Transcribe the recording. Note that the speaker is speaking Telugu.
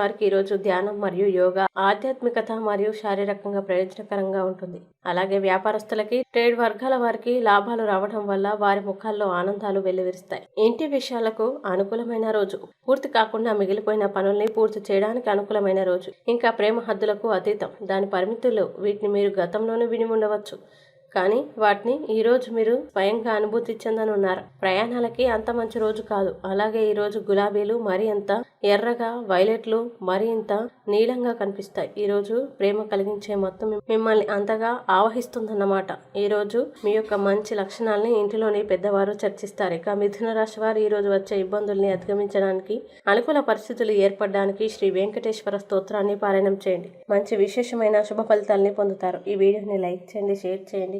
వారికి ఈరోజు ధ్యానం మరియు యోగా ఆధ్యాత్మికత మరియు శారీరకంగా ప్రయోజనకరంగా ఉంటుంది. అలాగే వ్యాపారస్తులకి ట్రేడ్ వర్గాల వారికి లాభాలు రావడం వల్ల వారి ముఖాల్లో ఆనందాలు వెల్లువిరుస్తాయి. ఇంటి విషయాలకు అనుకూలమైన రోజు. పూర్తి కాకుండా మిగిలిపోయిన పనుల్ని పూర్తి చేయడానికి అనుకూలమైన రోజు. ఇంకా ప్రేమ హద్దులకు అతీతం. దాని పరిమితులు వీటిని మీరు గతంలోనే విని ఉండవచ్చు. కానీ వాటిని ఈరోజు మీరు స్వయంగా అనుభూతి చెందనున్నారు ప్రయాణాలకి అంత మంచి రోజు కాదు. అలాగే ఈరోజు గులాబీలు మరి అంత ఎర్రగా వైలెట్లు మరి ఇంత నీలంగా కనిపిస్తాయి. ఈ రోజు ప్రేమ కలిగించే మొత్తం మిమ్మల్ని అంతగా ఆవహిస్తుందన్నమాట. ఈరోజు మీ యొక్క మంచి లక్షణాలని ఇంటిలోని పెద్దవారు చర్చిస్తారు. ఇక మిథున రాశి వారు ఈరోజు వచ్చే ఇబ్బందుల్ని అధిగమించడానికి అనుకూల పరిస్థితులు ఏర్పడడానికి శ్రీ వెంకటేశ్వర స్తోత్రాన్ని పారాయణం చేయండి. మంచి విశేషమైన శుభ ఫలితాలని పొందుతారు. ఈ వీడియోని లైక్ చేయండి షేర్ చేయండి.